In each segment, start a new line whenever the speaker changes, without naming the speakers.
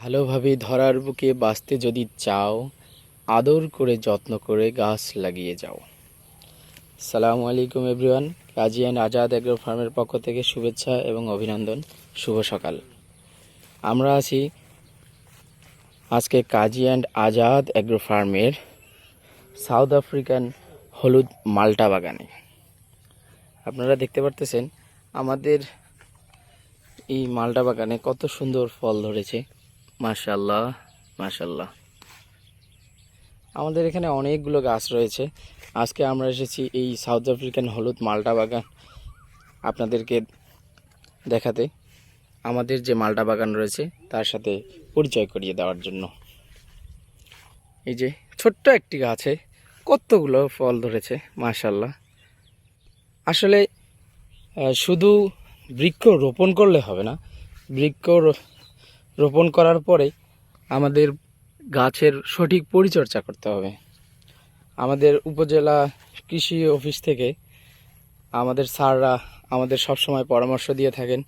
ভালোভাবে ধরার বুকে বাঁচতে যদি চাও, আদর করে যত্ন করে গাছ লাগিয়ে যাও। সালামু আলাইকুম everyone, Kazi and Azad agro ফার্মের পক্ষ থেকে শুভেচ্ছা এবং অভিনন্দন। শুভ সকাল। আমরা আছি আজকে কাজী অ্যান্ড আজাদ এগ্রো ফার্মের সাউথ আফ্রিকান হলুদ মাল্টা বাগানে। আপনারা দেখতে পারতেছেন, আমাদের এই মালটা বাগানে কত সুন্দর ফল ধরেছে। মাশাল্লাহ মাশাল্লাহ আমাদের এখানে অনেকগুলো গাছ রয়েছে। আজকে আমরা এসেছি এই সাউথ আফ্রিকান হলুদ মালটা বাগান আপনাদেরকে দেখাতে। আমাদের যে মালটা বাগান রয়েছে, তার সাথে পরিচয় করিয়ে দেওয়ার জন্য। এই যে ছোট্ট একটি গাছে কতগুলো ফল ধরেছে মাশাল্লাহ আসলে শুধু বৃক্ষ রোপণ করলে হবে না, বৃক্ষ রোপণ করার পরে আমাদের গাছের সঠিক পরিচর্যা করতে হবে। আমাদের উপজেলা কৃষি অফিস থেকে আমাদের স্যাররা আমাদের সব সময় পরামর্শ দিয়ে থাকেন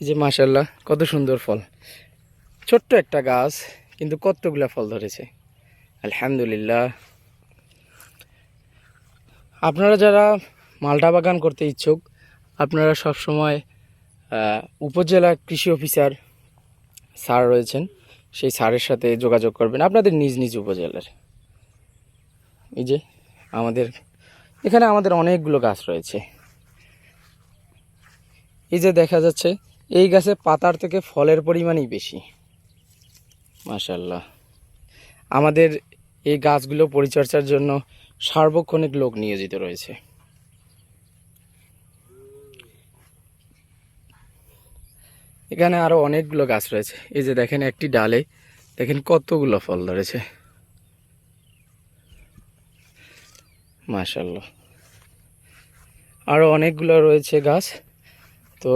যে মাসাল্লাহ কত সুন্দর ফল। ছোট্ট একটা গাছ, কিন্তু কতগুলা ফল ধরেছে। আলহামদুলিল্লাহ। আপনারা যারা মালটা বাগান করতে ইচ্ছুক, আপনারা সব সময় উপজেলা কৃষি অফিসার স্যার রয়েছেন, সেই স্যারের সাথে যোগাযোগ করবেন আপনাদের নিজ নিজ উপজেলার। এই যে আমাদের, এখানে আমাদের অনেকগুলো গাছ রয়েছে। এই যে দেখা যাচ্ছে, এই গাছে পাতার থেকে ফলের পরিমাণই বেশি। মাশাল্লাহ আমাদের এই গাছগুলো পরিচর্যার জন্য সার্বক্ষণিক লোক নিয়োজিত রয়েছে। এখানে আরও অনেকগুলো গাছ রয়েছে। এই যে দেখেন একটি ডালে দেখেন কতগুলো ফল ধরেছে। মাশাল্লাহ আরও অনেকগুলো রয়েছে গাছ। তো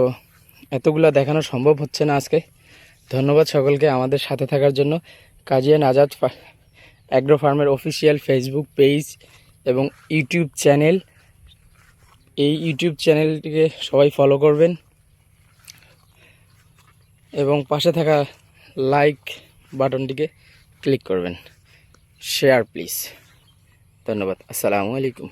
এতগুলো দেখানো সম্ভব হচ্ছে না আজকে। ধন্যবাদ সকলকে আমাদের সাথে থাকার জন্য। কাজিয়ান আজাদ অ্যাগ্রো ফার্মের অফিসিয়াল ফেসবুক পেজ এবং ইউটিউব চ্যানেল। এই ইউটিউব চ্যানেলটিকে সবাই ফলো করবেন। এবং পাশে থাকা লাইক বাটনটিকে ক্লিক করবেন। শেয়ার প্লিজ ধন্যবাদ। আসসালামু আলাইকুম।